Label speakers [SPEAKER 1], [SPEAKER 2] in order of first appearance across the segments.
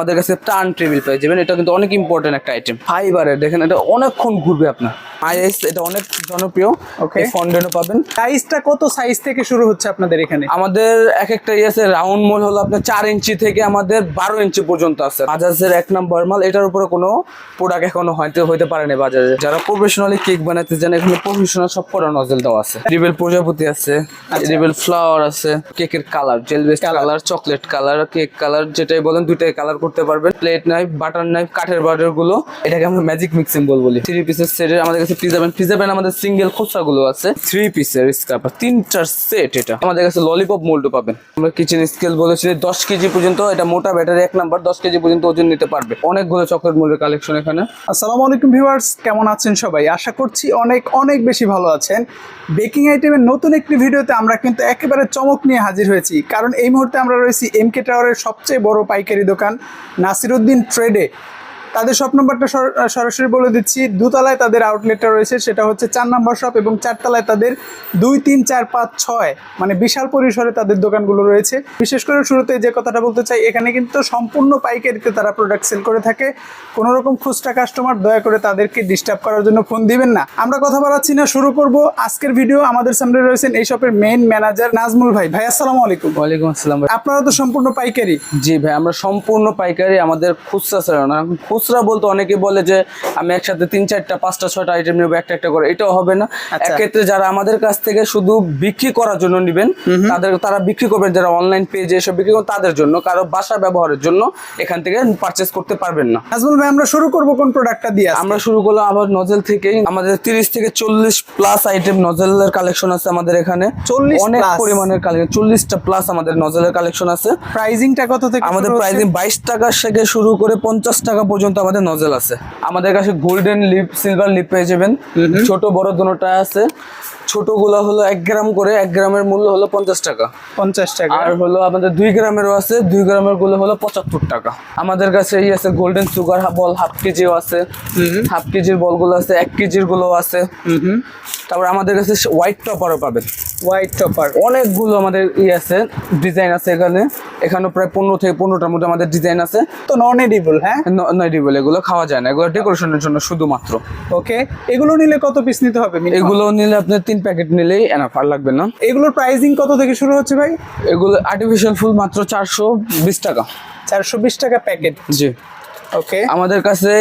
[SPEAKER 1] আমাদের কাছে turn table পেয়ে যাবেন। এটা কিন্তু অনেক ইম্পর্টেন্ট একটা আইটেম ফাইবারের দেখেন এটা অনেকক্ষণ ঘুরবে আপনার। আইএস এটা অনেক জনপ্রিয়।
[SPEAKER 2] Okay.
[SPEAKER 1] ফন্ডেনও পাবেন।
[SPEAKER 2] সাইজটা কত সাইজ থেকে শুরু হচ্ছে আপনাদের এখানে?
[SPEAKER 1] আমাদের এক একটা ইয়ে রাউন্ড মোল হলো আপনার চার ইঞ্চি থেকে আমাদের বারো ইঞ্চি পর্যন্ত আছে। বাজাজের এক নম্বর মাল এটার উপরে কোনো প্রোডাক্ট এখনও হয়তো হইতে বাজাজে। যারা প্রফেশনালি কেক বানাতে জানে এখানে প্রফেশনাল সব করা নজল দেওয়া আছে। রিবেল প্রজাপতি আছে রিবেল ফ্লাওয়ার আছে কেকের colour gel best colour chocolate colour cake colour যেটাই বলেন দুইটাই কালার করতে পারবেন। প্লেট নাইফ বাটার নাইফ কাঠের বাটারগুলো। এটাকে আমরা ম্যাজিক মিক্সিং বল বলি। থ্রি পিসের সেটের আমাদের কাছে পিজা ব্যান পিজা ব্যান আমাদের সিঙ্গেল খোসা গুলো আছে থ্রি পিসের স্কার্পার তিনটার সেট এটা। আমাদের কাছে ললিপপ মোল্ডও পাবেন। আমরা কিচেন স্কেল বলেছি দশ কেজি পর্যন্ত, এটা মোটা ব্যাটারি এক নাম্বার দশ কেজি পর্যন্ত ওজন নিতে পারবে। অনেকগুলো চকলেট মোল্ডের কালেকশন এখানে।
[SPEAKER 2] আসসালামু আলাইকুম ভিউয়ার্স কেমন আছেন সবাই? আশা করছি অনেক অনেক বেশি ভালো আছেন। বেকিং আইটেমের নতুন একটি ভিডিওতে আমরা কিন্তু একেবারে চমক নিয়ে হাজির হয়েছি। কারণ এই মুহূর্তে আমরা রয়েছি এম কে টাওয়ারের সবচেয়ে বড় পাইকারি দোকান। নাসিরুদ্দিন ট্রেডে তাদের শপ নম্বরটা সরাসরি বলে দিচ্ছি। দুতলায় তাদের আউটলেটটা রয়েছে সেটা হচ্ছে চার নম্বর শপ এবং চারতলায় তাদের দুই তিন চার পাঁচ ছয় মানে বিশাল পরিসরে তাদের দোকানগুলো রয়েছে। বিশেষ করে শুরুতে যে কথাটা বলতে চাই এখানে কিন্তু সম্পূর্ণ পাইকারিতে তারা প্রোডাক্ট সেল করে থাকে। কোনো রকম খুচরা কাস্টমার দয়া করে তাদেরকে ডিস্টার্ব করার জন্য ফোন দিবেন না। আমরা কথা বাড়াচ্ছি না শুরু করব আজকের ভিডিও আমাদের সামনে রয়েছেন এই শপের মেইন ম্যানেজার নাজমুল ভাই। ভাই আসসালামু আলাইকুম।
[SPEAKER 1] ওয়ালাইকুম আসসালাম ভাই।
[SPEAKER 2] আপনারা তো সম্পূর্ণ পাইকারি।
[SPEAKER 1] জি ভাই আমরা সম্পূর্ণ পাইকারি আমাদের খুচরা ছাড়া না। খুচরা বলতে অনেকে বলে যে আমি একসাথে তিন চারটা পাঁচটা ছয়টা আইটেম নেব একটা একটা করে। এটাও হবে না।
[SPEAKER 2] আচ্ছা।
[SPEAKER 1] এক্ষেত্রে যারা আমাদের কাছ থেকে শুধু বিক্রি করার জন্য নেবেন তাদের তারা বিক্রি করবেন যারা অনলাইন পেজে এসব বিক্রি করেন তাদের জন্য কারও বাসা ব্যবহারের জন্য এখান থেকে পারচেস করতে পারবেন না।
[SPEAKER 2] নাজমুল ভাই আমরা শুরু করব কোন প্রোডাক্টটা দিয়ে
[SPEAKER 1] আমরা শুরু করলাম আবার নজেল থেকেই। আমাদের তিরিশ থেকে চল্লিশ প্লাস আইটেম নজেলের কালেকশন আছে আমাদের এখানে।
[SPEAKER 2] 40
[SPEAKER 1] অনেক? পরিমাণের কালেকশন চল্লিশটা প্লাস আমাদের নজেলের কালেকশন আছে।
[SPEAKER 2] প্রাইজিংটা কত থেকে
[SPEAKER 1] আমাদের প্রাইজিং? বাইশ টাকা থেকে শুরু করে পঞ্চাশ টাকা পর্যন্ত আমাদের নজেল আছে। আমাদের কাছে গোল্ডেন লিপ সিলভার লিপ পেয়ে যাবেন। ছোট বড় দুটোটা আছে। ছোটগুলো হলো এক গ্রাম করে এক গ্রামের মূল্য হলো পঞ্চাশ টাকা।
[SPEAKER 2] পঞ্চাশ টাকা।
[SPEAKER 1] আর হলো আমাদের দুই গ্রামেরও আছে দুই গ্রামেরগুলো হলো পঁচাত্তর টাকা। আমাদের কাছে এই আছে গোল্ডেন সুগার বল হাফ কেজিও আছে। হাফ কেজির বলগুলো আছে এক কেজিরগুলো আছে তারপর আমাদের কাছে হোয়াইট টপারও পাবেন।
[SPEAKER 2] হোয়াইট টপার
[SPEAKER 1] অনেকগুলো আমাদের ই আছে ডিজাইন আছে এখানে। এখানে প্রায় পনেরো থেকে পনেরোটার মধ্যে আমাদের ডিজাইন আছে।
[SPEAKER 2] তো নন এডিবল হ্যাঁ
[SPEAKER 1] নয়ডিবল এগুলো খাওয়া যায় না। এগুলো ডেকোরেশনের জন্য শুধুমাত্র।
[SPEAKER 2] ওকে এগুলো নিলে কত পিস নিতে হবে?
[SPEAKER 1] এগুলো নিলে আপনার তিন প্যাকেট নিলেই এনাফ আর লাগবে না।
[SPEAKER 2] এগুলোর প্রাইজিং কত থেকে শুরু হচ্ছে ভাই?
[SPEAKER 1] এগুলো আর্টিফিশিয়াল ফুল মাত্র চারশো বিশ টাকা।
[SPEAKER 2] চারশো বিশ টাকা প্যাকেট
[SPEAKER 1] জি।
[SPEAKER 2] ওকে
[SPEAKER 1] আমাদের কাছে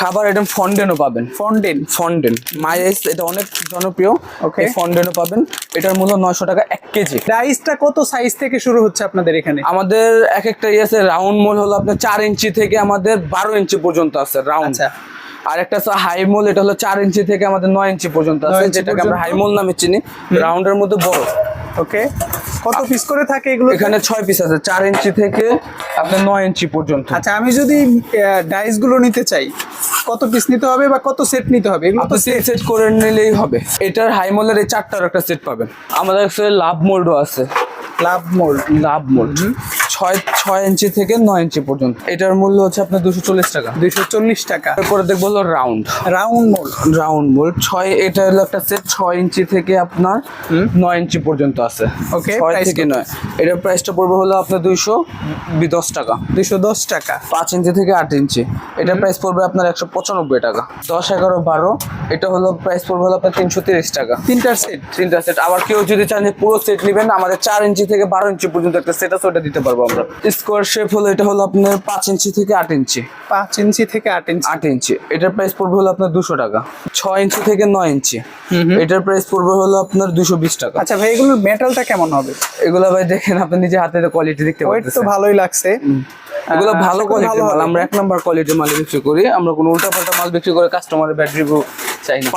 [SPEAKER 1] খাবার আইটেম ফন্ডেনও পাবেন।
[SPEAKER 2] ফন্ডেন
[SPEAKER 1] ফন্ডেন মাইস এটা অনেক জনপ্রিয়।
[SPEAKER 2] Okay.
[SPEAKER 1] ফন্ডেনও পাবেন। এটার মূল্য নয়শো টাকা এক কেজি।
[SPEAKER 2] প্রাইসটা কত সাইজ থেকে শুরু হচ্ছে আপনাদের এখানে?
[SPEAKER 1] আমাদের এক একটা ইয়ে আছে রাউন্ড মোল হলো আপনার চার ইঞ্চি থেকে আমাদের বারো ইঞ্চি পর্যন্ত আছে রাউন্ড
[SPEAKER 2] আচ্ছা।
[SPEAKER 1] আর একটা আছে হাই মোল এটা হলো চার ইঞ্চি থেকে আমাদের নয় ইঞ্চি পর্যন্ত আছে যেটাকে আমরা হাই মোল নামে চিনি। রাউন্ডের মধ্যে বড়।
[SPEAKER 2] ওকে কত পিস করে থাকে এগুলো?
[SPEAKER 1] এখানে ছয় পিস আছে চার ইঞ্চি থেকে আপনার নয় ইঞ্চি পর্যন্ত।
[SPEAKER 2] আচ্ছা আমি যদি ডাইসগুলো নিতে চাই কত পিস নিতে হবে বা কত সেট নিতে হবে? এগুলো তো
[SPEAKER 1] সেট সেট করে নিলেই হবে। এটার হাই মোলের এই চারটার একটা সেট পাবেন। আমাদের লাভ মোল্ডও আছে।
[SPEAKER 2] লাভ মোল্ড
[SPEAKER 1] লাভ মোল্ড ছয় ছয় ইঞ্চি থেকে নয় ইঞ্চি পর্যন্ত। এটার মূল্য হচ্ছে আপনার দুশো চল্লিশ টাকা।
[SPEAKER 2] দুইশো চল্লিশ টাকা।
[SPEAKER 1] তারপরে দেখব হলো round.
[SPEAKER 2] Round mould
[SPEAKER 1] round mould ছয় এটা হলো একটা সেট ছয় ইঞ্চি থেকে আপনার নয় ইঞ্চি পর্যন্ত আছে।
[SPEAKER 2] Okay,
[SPEAKER 1] ছয় থেকে নয়। এটার প্রাইসটা পড়বে হলো আপনার দুইশো দশ টাকা।
[SPEAKER 2] দুইশো দশ টাকা।
[SPEAKER 1] পাঁচ ইঞ্চি থেকে আট ইঞ্চি। এটার প্রাইস পড়বে আপনার একশো পঁচানব্বই টাকা। দশ এগারো বারো এটা হলো প্রাইস পড়বে হলো আপনার তিনশো তিরিশ টাকা।
[SPEAKER 2] তিনটার সেট
[SPEAKER 1] তিনটা সেট আবার কেউ যদি চান যে পুরো সেট নেবেন আমাদের চার ইঞ্চি থেকে বারো ইঞ্চি পর্যন্ত একটা সেট আছে ওটা দিতে পারব। আমরা। স্কোয়ার শেপ হলো এটা হলো আপনার পাঁচ ইঞ্চি থেকে আট ইঞ্চি।
[SPEAKER 2] পাঁচ ইঞ্চি থেকে আট ইঞ্চি।
[SPEAKER 1] আট ইঞ্চি। এটার প্রাইস পড়বে হলো আপনার দুশো টাকা। ছয় ইঞ্চি থেকে নয় ইঞ্চি। এটার প্রাইস পড়বে হলো আপনার দুশো বিশ টাকা।
[SPEAKER 2] আচ্ছা ভাই এগুলোর মেটালটা কেমন হবে?
[SPEAKER 1] এগুলো ভাই দেখেন আপনি নিজে হাতে কোয়ালিটি দেখতে
[SPEAKER 2] ওয়েট তো ভালোই লাগছে।
[SPEAKER 1] এগুলো ভালো কোয়ালিটির
[SPEAKER 2] ভালো
[SPEAKER 1] মাল। আমরা এক নাম্বার কোয়ালিটির মাল বিক্রি করি। আমরা কোনো উল্টা পাল্টা মাল বিক্রি করে কাস্টমারের ব্যাড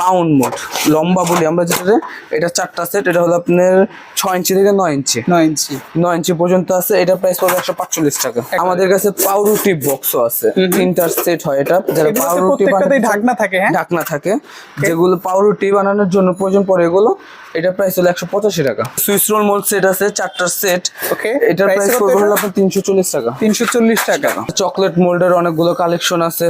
[SPEAKER 1] পাউন্ড মোট লম্বা বলি আমরা যেটা এটা চারটা সেট এটা হলো আপনার ছয় ইঞ্চি থেকে নয় ইঞ্চি।
[SPEAKER 2] নয় ইঞ্চি।
[SPEAKER 1] নয় ইঞ্চি পর্যন্ত আছে এটা প্রাইস পড়বে একশো পাঁচচল্লিশ টাকা। আমাদের কাছে পাউরুটি বক্সও আছে। তিনটার সেট হয় এটা। যারা পাউরুটি
[SPEAKER 2] ঢাকনা থাকে হ্যাঁ?
[SPEAKER 1] ঢাকনা থাকে। যেগুলো পাউরুটি বানানোর জন্য প্রয়োজন পড়ে এগুলো এটা প্রাইস হলো একশো পঁচাশি টাকা। সুইস রোল মোল সেট আছে চারটার সেট
[SPEAKER 2] Okay.
[SPEAKER 1] এটার প্রাইস হলো আপনার তিনশো চল্লিশ টাকা।
[SPEAKER 2] তিনশো চল্লিশ টাকা।
[SPEAKER 1] চকলেট মোল্ডের অনেকগুলো কালেকশন আছে।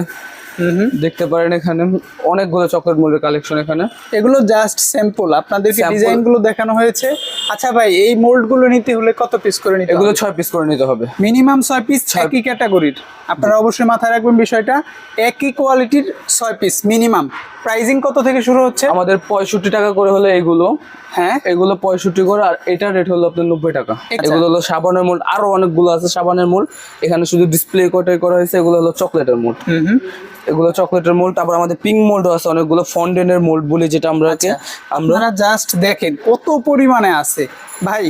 [SPEAKER 1] দেখতে পারেন এখানে অনেকগুলো চকলেট মোল্ডের কালেকশন এখানে।
[SPEAKER 2] এগুলো জাস্ট স্যাম্পল আপনাদেরকে
[SPEAKER 1] Sample।
[SPEAKER 2] ডিজাইনগুলো দেখানো হয়েছে। আচ্ছা ভাই এই মোল্ডগুলো নিতে হলে কত পিস করে নিতে
[SPEAKER 1] এগুলো ছয় পিস করে নিতে হবে।
[SPEAKER 2] মিনিমাম ছয় পিস একই ক্যাটাগরির আপনারা অবশ্যই মাথায় রাখবেন বিষয়টা। একই কোয়ালিটির ছয় পিস মিনিমাম প্রাইজিং কত থেকে শুরু হচ্ছে?
[SPEAKER 1] আমাদের পঁয়ষট্টি টাকা করে হলে এগুলো।
[SPEAKER 2] হ্যাঁ।
[SPEAKER 1] এগুলো পঁয়ষট্টি করে আর এটার রেট হলো আপনার নব্বই টাকা।
[SPEAKER 2] আচ্ছা।
[SPEAKER 1] এগুলো হলো সাবানের মূল আরও অনেকগুলো আছে সাবানের মূল এখানে শুধু ডিসপ্লে কোটাই করা হয়েছে এগুলো হলো চকলেটের মূল
[SPEAKER 2] হুম হুম।
[SPEAKER 1] এগুলো চকলেটের মোল্ড তারপর আমাদের পিঙ্ক মোল্ড আছে অনেকগুলো ফন্ডেনের মোল্ড বলে যেটা আমরা
[SPEAKER 2] আছে
[SPEAKER 1] আমরা
[SPEAKER 2] জাস্ট দেখেন কত পরিমাণে আছে। ভাই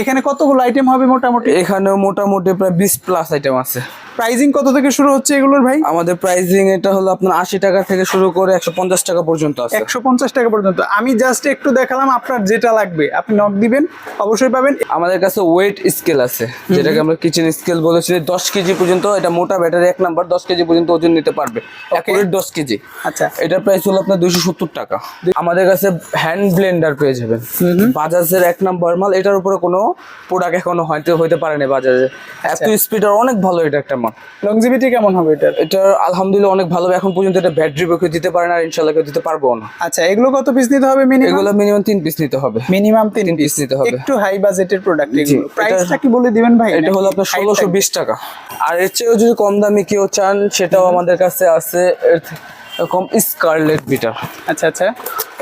[SPEAKER 2] এখানে কতগুলো আইটেম হবে মোটামুটি?
[SPEAKER 1] এখানেও মোটামুটি প্রায় বিশ প্লাস আইটেম আছে।
[SPEAKER 2] প্রাইজিং কত থেকে শুরু হচ্ছে এগুলোর ভাই?
[SPEAKER 1] আমাদের প্রাইজিং এটা হলো আপনার আশি টাকা থেকে শুরু করে একশো পঞ্চাশ টাকা পর্যন্ত আছে।
[SPEAKER 2] একশো পঞ্চাশ টাকা পর্যন্ত। আমি জাস্ট একটু দেখালাম আপনার যেটা লাগবে। আপনি নক দিবেন অবশ্যই পাবেন।
[SPEAKER 1] আমাদের কাছে ওয়েট স্কেল আছে যেটাকে আমরা কিচেন স্কেল বলেছি দশ কেজি পর্যন্ত এটা মোটা ব্যাটারি এক নাম্বার দশ কেজি পর্যন্ত ওজন নিতে পারবে। অ্যাকুরেট দশ কেজি।
[SPEAKER 2] আচ্ছা।
[SPEAKER 1] এটার প্রাইস হলো আপনার দুইশো সত্তর টাকা। আমাদের কাছে হ্যান্ড ব্লেন্ডার পেয়ে যাবেন। বাজাজের এক নাম্বার মাল এটার উপরে কোনো প্রোডাক্ট এখনও হয়তো হইতে পারেনি বাজাজে। এত স্পিড আর অনেক ভালো এটা একটা মাল
[SPEAKER 2] লংজিভিটি কেমন হবে এটা
[SPEAKER 1] এটা আলহামদুলিল্লাহ অনেক ভালো। এখন পর্যন্ত এটা ব্যাটারি কেউ দিতে পারে না আর ইনশাল্লাহ কেউ দিতে পারব না।
[SPEAKER 2] আচ্ছা এগুলো কত পিস নিতে হবে মিনিমাম
[SPEAKER 1] এগুলো মিনিমাম তিন পিস নিতে হবে।
[SPEAKER 2] মিনিমাম তিন পিস
[SPEAKER 1] নিতে হবে।
[SPEAKER 2] একটু হাই বাজেটের প্রোডাক্ট এগুলো। প্রাইসটা কি বলে দিবেন ভাই?
[SPEAKER 1] এটা হলো আপনার ষোলোশো বিশ টাকা। আর এর চেয়েও যদি কম দামি কেউ চান সেটাও আমাদের কাছে আছে। এরকম স্কারলেট বিটার
[SPEAKER 2] আচ্ছা আচ্ছা।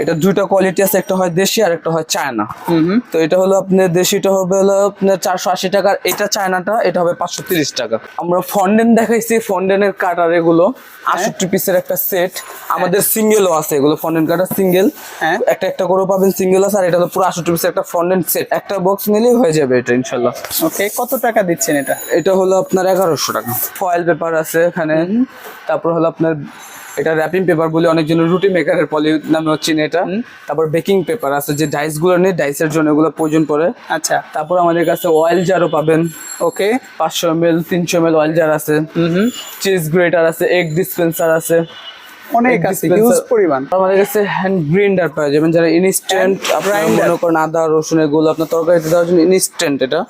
[SPEAKER 1] এটা দুইটা কোয়ালিটি আছে একটা হয় দেশি আর একটা হয় চায়না। তো এটা হলো আপনার দেশিটা হবে হলো আপনার চারশো আশি টাকা এটা চায়নাটা এটা হবে পাঁচশো তিরিশ টাকা। আমরা ফন্ডেন দেখাইছি ফন্ডেনের কাটার এগুলো আষট্টি পিসের একটা সেট আমাদের সিঙ্গেলও আছে এগুলো ফন্ডেন কাটার সিঙ্গেল
[SPEAKER 2] হ্যাঁ।
[SPEAKER 1] একটা একটা করে পাবেন সিঙ্গেল আছে আর এটা হলো পুরো আষট্টি পিসের একটা ফন্ডেন সেট একটা বক্স নিলেই হয়ে যাবে এটা ইনশাল্লাহ
[SPEAKER 2] ওকে কত টাকা দিচ্ছেন এটা?
[SPEAKER 1] এটা হলো আপনার এগারোশো টাকা। ফয়েল পেপার আছে এখানে। তারপর হলো আপনার এটা র্যাপিং পেপার বলে অনেক অনেকজন রুটি মেকারের পলি নামে হচ্ছে এটা। তারপর বেকিং পেপার আছে যে ডাইসগুলো নেই ডাইসের জন্য এগুলো প্রয়োজন পড়ে।
[SPEAKER 2] আচ্ছা।
[SPEAKER 1] তারপর আমাদের কাছে অয়েল জারও পাবেন।
[SPEAKER 2] ওকে
[SPEAKER 1] পাঁচশো এম এল তিনশো এম এল অয়েল জার আছে চিজ গ্রেটার আছে এগ ডিসপেন্সার আছে।
[SPEAKER 2] অনেক আছে হিউজ পরিমাণ।
[SPEAKER 1] আমাদের কাছে হ্যান্ড পাওয়া যাবেন যারা ইনস্ট্যান্ট আপনার
[SPEAKER 2] grinder।
[SPEAKER 1] মনে করেন আদা রসুন এগুলো আপনার তরকারিতে দেওয়ার জন্য ইনস্ট্যান্ট এটা।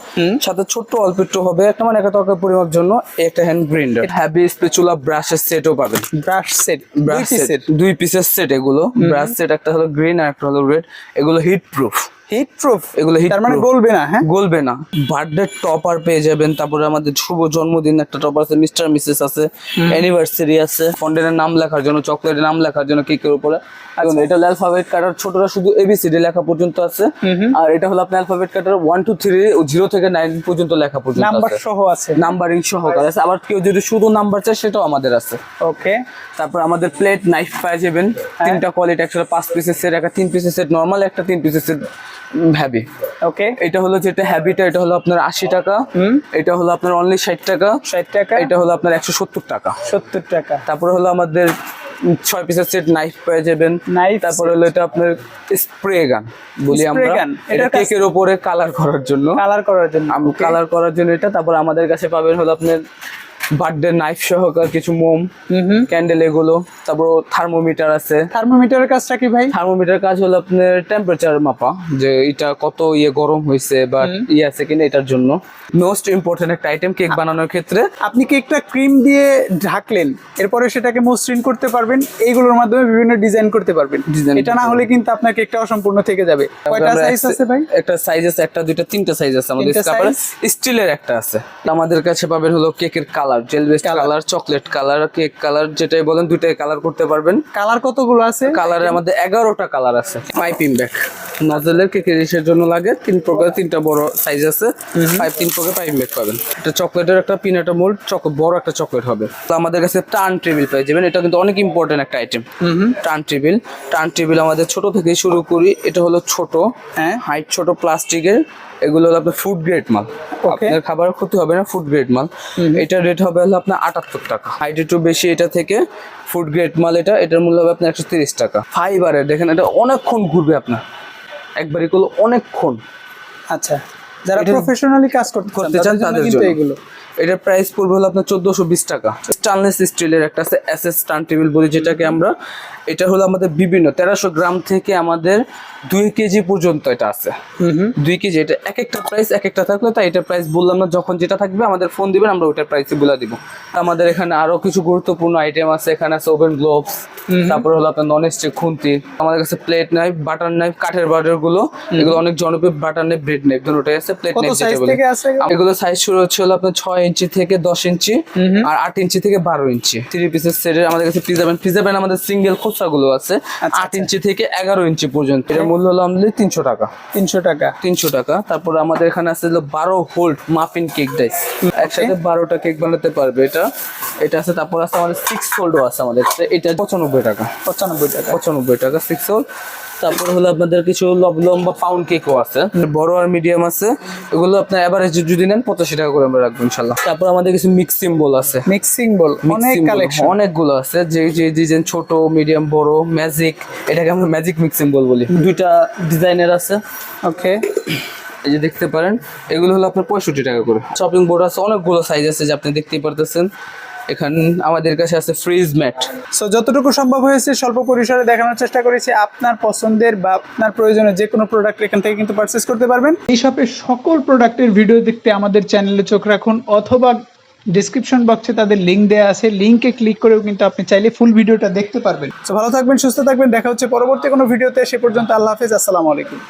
[SPEAKER 1] সাথে ছোট্ট অল্প একটু হবে একটা মানে একটা তরকারি পরিমাপ জন্য একটা হ্যান্ড হ্যাভি স্পেচুলা ব্রাশের সেটও পাবেন।
[SPEAKER 2] ব্রাশ সেট
[SPEAKER 1] ব্রাশ সেট দুই পিসের সেট এগুলো। ব্রাশ সেট একটা হলো গ্রিন আর একটা হলো রেড এগুলো হিট প্রুফ
[SPEAKER 2] হিট প্রুফ
[SPEAKER 1] এগুলো হিট
[SPEAKER 2] মানে গলবে না হ্যাঁ?
[SPEAKER 1] গলবে না। বার্থডে টপার পেয়ে যাবেন। তারপরে আমাদের শুভ জন্মদিন একটা টপার আছে মিস্টার মিসেস আছে অ্যানিভার্সারি আছে। ফন্ডেনের নাম লেখার জন্য চকলেটের নাম লেখার জন্য কেকের উপরে। এখন এটা হলো অ্যালফাবেট কাটার ছোটরা শুধু এবিসিডি লেখা পর্যন্ত আছে। আর এটা হলো আপনার alphabet cutter one two three zero থেকে নাইন পর্যন্ত লেখা পর্যন্ত
[SPEAKER 2] নাম্বার সহ আছে।
[SPEAKER 1] নাম্বারিং সহকারে আছে। আবার কেউ যদি শুধু নাম্বার চায় সেটাও আমাদের আছে।
[SPEAKER 2] ওকে
[SPEAKER 1] তারপর আমাদের প্লেট নাইফ পাওয়া যাবেন। তিনটা কোয়ালিটি একসাথে পাঁচ পিসের সেট একটা তিন পিসের সেট নর্মাল একটা তিন পিসের সেট হ্যাভি
[SPEAKER 2] ওকে
[SPEAKER 1] এটা হলো যেটা হ্যাবিটা এটা হলো আপনার আশি টাকা। এটা হলো আপনার অনলি ষাট টাকা।
[SPEAKER 2] ষাট টাকা।
[SPEAKER 1] এটা হলো আপনার একশো সত্তর টাকা।
[SPEAKER 2] সত্তর টাকা।
[SPEAKER 1] তারপরে হলো আমাদের ছয় পিসের সেট নাইফ পেয়ে যাবেন।
[SPEAKER 2] Knife
[SPEAKER 1] তারপরে হলো এটা আপনার স্প্রে গান বলি আমরা। এটা কেকের উপরে কালার করার জন্য।
[SPEAKER 2] কালার করার জন্য
[SPEAKER 1] কালার করার জন্য এটা। তারপর আমাদের কাছে পাবেন হলো আপনার বার্থডে নাইফ সহকার কিছু মোম ক্যান্ডেল এগুলো তারপর থার্মোমিটার আছে।
[SPEAKER 2] থার্মোমিটারের কাজটা কি ভাই?
[SPEAKER 1] থার্মোমিটার কাজ হলো আপনার টেম্পারেচার মাপা যে এটা কত ইয়ে গরম হয়েছে বা ইয়ে আছে কিনা এটার জন্য। মোস্ট ইম্পর্টেন্ট একটা আইটেম কেক বানানোর ক্ষেত্রে।
[SPEAKER 2] আপনি কেকটা ক্রিম দিয়ে ঢাকলেন এরপরে সেটাকে মসৃণ করতে পারবেন এইগুলোর মাধ্যমে বিভিন্ন ডিজাইন করতে পারবেন। এটা না হলে কিন্তু আপনার কেকটা অসম্পূর্ণ থেকে যাবে। কয়টা সাইজ আছে ভাই?
[SPEAKER 1] একটা সাইজ আছে একটা দুইটা তিনটা সাইজ আছে আমাদের স্টিলের একটা আছে। আমাদের কাছে পাবেন হলো কেকের colour gel best colour chocolate colour cake colour যেটাই বলেন দুইটাই কালার করতে পারবেন।
[SPEAKER 2] কালার কতগুলো আছে?
[SPEAKER 1] কালারের আমাদের এগারোটা কালার আছে। পাইপিং ব্যাগ নজলের কেকের ইসের জন্য লাগে তিন প্রকার তিনটা বড় সাইজ আছে। পাইপ তিন প্রকার পাইপিং ব্যাগ পাবেন। এটা চকলেটের একটা পিনাটা মোল্ড চক বড় একটা চকলেট হবে। তো আমাদের কাছে টার্ন টেবিল পেয়ে যাবেন এটা কিন্তু অনেক ইম্পর্টেন্ট একটা item turn table turn table আমাদের ছোট থেকে শুরু করি এটা হলো ছোট
[SPEAKER 2] হ্যাঁ।
[SPEAKER 1] হাইট ছোট প্লাস্টিকের এগুলো হলো আপনার ফুড গ্রেড মাল. আপনার খাবার ক্ষতি হবে না ফুড গ্রেড মাল। এটা রেট হবে হলো আপনার আটাত্তর টাকা। হাইট একটু বেশি এটা থেকে ফুড গ্রেড মাল এটা এটার মূল্য হবে আপনার একশো তিরিশ টাকা। ফাইবারের দেখেন এটা অনেকক্ষণ ঘুরবে আপনার। একবারই করল অনেকক্ষণ।
[SPEAKER 2] আচ্ছা। যারা প্রফেশনালি কাজ করতে চান তাদের জন্য। এগুলো।
[SPEAKER 1] এটার প্রাইস পড়বে হলো আপনার চোদ্দোশো বিশ টাকা। স্টানলেস স্টিলের একটা আছে এস এস স্টান টেবিল বলি যেটাকে আমরা এটা হলো আমাদের বিভিন্ন তেরোশো গ্রাম থেকে আমাদের দুই কেজি পর্যন্ত এটা আছে। দুই কেজি এটা এক একটা প্রাইস এক একটা থাকলে তাই এটার প্রাইস বললাম না যখন যেটা থাকবে আমাদের ফোন দিবেন আমরা ওইটার প্রাইস বলে দিব। আমাদের এখানে আরও কিছু গুরুত্বপূর্ণ আইটেম আছে এখানে আছে ওভেন গ্লোভস তারপরে হলো আপনার নন স্টিক খুন্তি আমাদের কাছে প্লেট নাইফ বাটার নাইফ কাঠের বাটারগুলো এগুলো অনেক জনপ্রিয় বাটার নাইফ ব্রেড নাইফ দুটোটাই আছে। প্লেট
[SPEAKER 2] সাইজ
[SPEAKER 1] যেটা
[SPEAKER 2] থেকে আছে
[SPEAKER 1] এগুলো? সাইজ শুরু হচ্ছে হলো আপনার ছয় ইঞ্চি থেকে দশ ইঞ্চি আর আট ইঞ্চি থেকে বারো ইঞ্চি। থ্রি পিসের সেটের আমাদের কাছে পিজা ব্যান্ড পিজা ব্যান্ড আমাদের সিঙ্গেল খোসা গুলো আছে
[SPEAKER 2] আচ্ছা,
[SPEAKER 1] আট ইঞ্চি থেকে এগারো ইঞ্চি পর্যন্ত। এর মূল্য হলো আমাদের তিনশো টাকা।
[SPEAKER 2] তিনশো টাকা।
[SPEAKER 1] তিনশো টাকা। তারপর আমাদের এখানে আছে হলো বারো হোল্ড মাফিন কেক ডাইস একসাথে বারোটা কেক বানাতে পারবে এটা। এটা আছে তারপর আছে আমাদের সিক্স হোল্ডও আছে আমাদের। এটা পঁচানব্বই টাকা।
[SPEAKER 2] পঁচানব্বই টাকা।
[SPEAKER 1] পঁচানব্বই টাকা সিক্স হোল্ড তারপর হলো আপনাদের কিছু লম্বা পাউন্ড কেকও আছে। বড় আর মিডিয়াম আছে। এগুলো আপনার এভারেজ যদি নেন পঁচাশি টাকা করে আমরা রাখব ইনশাল্লাহ। তারপর আমাদের কিছু মিক্সিং সিম্বল আছে।
[SPEAKER 2] মিক্সিং বল অনেক কালেকশন
[SPEAKER 1] অনেকগুলো আছে। যে যে ডিজাইন ছোট মিডিয়াম বড় ম্যাজিক এটাকে আমরা ম্যাজিক মিক্সিং বল বলি। দুইটা ডিজাইনের আছে।
[SPEAKER 2] ওকে
[SPEAKER 1] এই যে দেখতে পারেন এগুলো হলো আপনার পঁয়ষট্টি টাকা করে। শপিং বোর্ড আছে অনেকগুলো সাইজ আছে যে আপনি দেখতেই পারতেছেন। এখানে আমাদের কাছে আছে ফ্রিজ ম্যাট
[SPEAKER 2] সো যতটুকু সম্ভব হয়েছে স্বল্প পরিসরে দেখানোর চেষ্টা করেছি। আপনার পছন্দের বা আপনার প্রয়োজনে যে কোনো প্রোডাক্ট এখান থেকে কিন্তু পারচেস করতে পারবেন। এই শপের সকল প্রোডাক্টের ভিডিও দেখতে আমাদের চ্যানেলে চোখ রাখুন অথবা ডিসক্রিপশন বক্সে তাদের লিঙ্ক দেওয়া আছে। লিঙ্কে ক্লিক করেও কিন্তু আপনি চাইলে ফুল ভিডিওটা দেখতে পারবেন। তো ভালো থাকবেন সুস্থ থাকবেন। দেখা হচ্ছে পরবর্তী কোনো ভিডিওতে সে পর্যন্ত আল্লাহ হাফেজ। আসসালামু আলাইকুম।